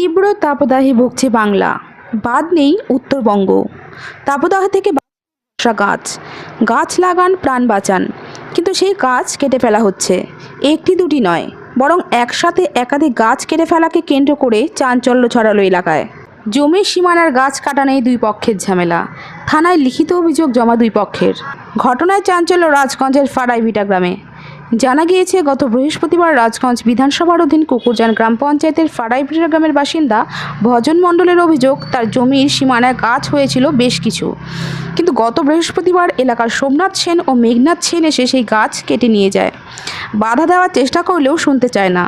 তীব্র তাপদাহে ভুগছে বাংলা। বাদ নেই উত্তরবঙ্গ। তাপদাহ থেকে গাছ। গাছ লাগান, প্রাণ বাঁচান। কিন্তু সেই গাছ কেটে ফেলা হচ্ছে। একটি দুটি নয়, বরং একসাথে একাধিক গাছ কেটে ফেলাকে কেন্দ্র করে চাঞ্চল্য ছড়ালো এলাকায়। জমির সীমানার গাছ কাটা নেই দুই পক্ষের ঝামেলা। থানায় লিখিত অভিযোগ জমা দুই পক্ষের। ঘটনায় চাঞ্চল্য রাজগঞ্জের ফাড়াই ভিটা গ্রামে। জানা গিয়েছে, গত বৃহস্পতিবার রাজগঞ্জ বিধানসভার অধীন কুকুরজান গ্রাম পঞ্চায়েতের ফাড়াইভিটা গ্রামের বাসিন্দা ভজন মণ্ডলের অভিযোগ, তার জমির সীমানায় গাছ হয়েছিল বেশ কিছু। কিন্তু গত বৃহস্পতিবার এলাকার সোমনাথ সেন ও মেঘনাথ সেন এসে সেই গাছ কেটে নিয়ে যায়। বাধা দেওয়ার চেষ্টা করলেও শুনতে চায় না।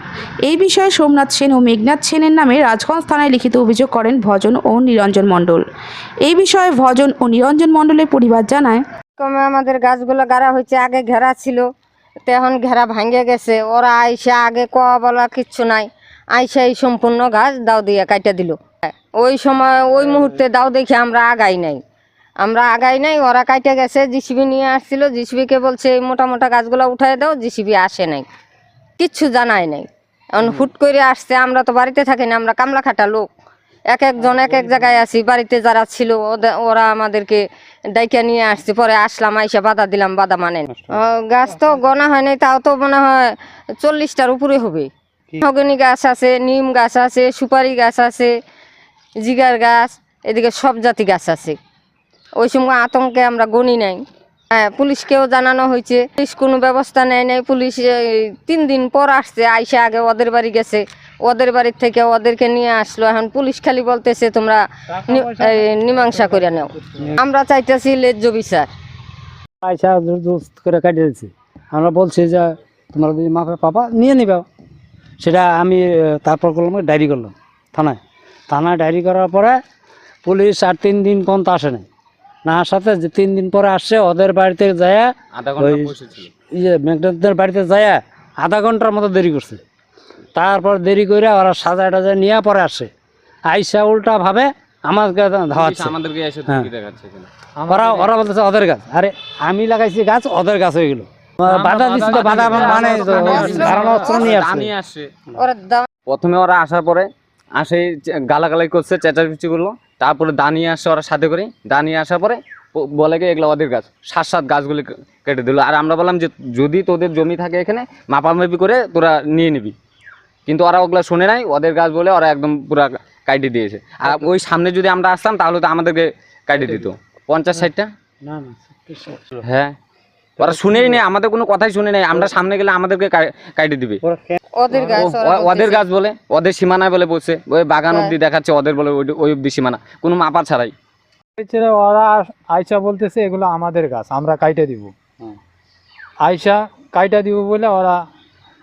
এই বিষয়ে সোমনাথ সেন ও মেঘনাথ সেনের নামে রাজগঞ্জ থানায় লিখিত অভিযোগ করেন ভজন ও নিরঞ্জন মণ্ডল। এই বিষয়ে ভজন ও নিরঞ্জন মণ্ডলের পরিবার জানায় আমাদের গাছগুলো গাড়া হয়েছে, আগে ঘেরা ছিল। তো এখন ঘেরা ভাঙে গেছে। ওরা আইসা আগে ক বলা কিচ্ছু নাই। আইসা এই সম্পূর্ণ গাছ দাও দিয়ে কাইটা দিল। ওই সময়, ওই মুহূর্তে দাও দেখে আমরা আগাই নাই। আমরা আগাই নাই, ওরা কাইটে গেছে, জিসিবি নিয়ে আসছিল। জিসিবিকে বলছে, এই মোটা মোটা গাছগুলো উঠাই দাও, জিসিবি আসে নাই। কিচ্ছু জানায় নাই। এখন হুট করে আসছে, আমরা তো বাড়িতে থাকি না, আমরা কামলা খাটা লোক। এক একজন এক এক জায়গায় আছি বাড়িতে যারা ছিল ওরা আমাদেরকে ডাইকা নিয়ে আসছে পরে আসলাম আইসা বাধা দিলাম বাধা মানে গাছ। তো গনা হয় নাই তাও তো মনে হয় চল্লিশটার উপরে হবে। হগনি গাছ আছে নিম গাছ আছে সুপারি গাছ আছে জিগার গাছ এদিকে সব জাতি গাছ আছে। ওই সময় আতঙ্কে আমরা গনি নাই। হ্যাঁ পুলিশকেও জানানো হয়েছে। পুলিশ কোনো ব্যবস্থা নেয় নাই পুলিশ তিন দিন পর আসছে আইসা আগে ওদের বাড়ি গেছে। ওদের বাড়ির থেকে ওদেরকে নিয়ে আসলো। এখন পুলিশ খালি বলতেছে তোমরা মীমাংসা করে নাও। আমরা চাইতেছি লেজ্জ বিচার। পয়সা করে কাটিয়ে দিচ্ছি আমরা বলছি যে তোমরা যদি মাকে পাবা নিয়ে নিবে। সেটা আমি তারপর করলাম ডায়েরি করলাম থানায়। থানায় ডায়েরি করার পরে পুলিশ আর তিন দিন পর্যন্ত আসে নাই। না আসাতে যে তিন দিন পরে আসছে ওদের বাড়িতে যায় ইয়ে মেঘনাথদের বাড়িতে যায় আধা ঘণ্টার মতো দেরি করছে। তারপর দেরি করে ওরা সাজা টাজা নিয়ে পরে আসে। আইসা উল্টা ভাবে আমাকে ধাওয়াচ্ছে আমাদেরকে এসে হ্যাঁ। দেখাচ্ছে ওরা ওরা বলতেছে ওদের গাছ। আরে আমি লাগাইছি গাছ ওদের গাছ হয়ে গেল বাধা দিচ্ছি বাধা মানে অস্ত্র নিয়ে দাও প্রথমে ওরা আসার পরে আসে গালাগালাই করছে চেঁচাচুচি করল। তারপরে দা নিয়ে আসছে ওরা সাথে করে। দা নিয়ে আসার পরে বলে কি এগুলো ওদের গাছ। সাত সাত গাছগুলি কেটে দিল। আর আমরা বললাম যে যদি তোদের জমি থাকে এখানে মাপামাপি করে তোরা নিয়ে নিবি। কিন্তু ওরা ওগুলো শুনে নাই ওদের গাছ বলে ওরা একদম পুরা কাটি দিয়েছে। আর ওই সামনে যদি আমরা আসতাম তাহলে তো আমাদেরকে কাটি দিত। পঞ্চাশ ষাটটা হ্যাঁ। ওরা শুনেই নেই আমাদের কোনো কথাই শুনে নেই। আমরা সামনে গেলে আমাদেরকে কাটি দিবে। ওদের গাছ ও- ওরা ও- ওদের গাছ বলে ওদের সীমানায় বলে বলছে। ওই বাগান হ্যাঁ। অব্দি দেখাচ্ছে ওদের বলে ওই- ওই অব্দি সীমানা। কোনো মাপা ছাড়াই। ওরা আইসা বলতেছে এগুলো আমাদের গাছ আমরা কাইটে দিব। আইসা কাইটা দিব বলে ওরা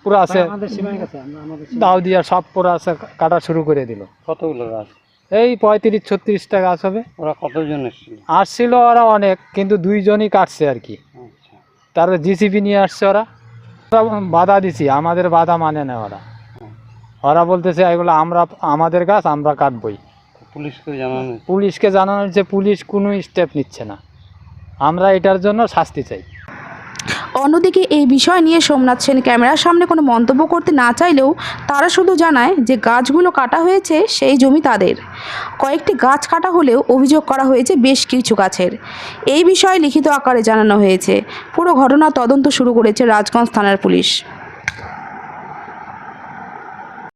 পুরো আছে। আমাদের সীমায় গেছে আমরা আমাদের সীমায়- দাও দিয়া সব পুরো আছে কাটা শুরু করে দিল। কতগুলো গাছ? এই পঁয়ত্রিশ ছত্রিশটা গাছ হবে। ওরা কতজন এসেছিল? আসছিল ওরা অনেক কিন্তু দুইজনই কাটছে আর কি। আচ্ছা। তারপর জিসিপি নিয়ে আসছে ওরা। ওরা বাধা দিছি আমাদের বাধা মানে না ওরা। ওরা বলতেছে এগুলো আমরা আমাদের গাছ আমরা কাটবই। পুলিশকে জানানো পুলিশকে জানানো হচ্ছে পুলিশ কোনো স্টেপ নিচ্ছে না। আমরা এটার জন্য শাস্তি চাই। অন্যদিকে এই বিষয় নিয়ে সোমনাথ সেন ক্যামেরার সামনে কোনো মন্তব্য করতে না চাইলেও তারা শুধু জানায় যে গাছগুলো কাটা হয়েছে, সেই জমি তাদের। কয়েকটি গাছ কাটা হলেও অভিযোগ করা হয়েছে বেশ কিছু গাছের। এই বিষয়ে লিখিত আকারে জানানো হয়েছে। পুরো ঘটনা তদন্ত শুরু করেছে রাজগঞ্জ থানার পুলিশ।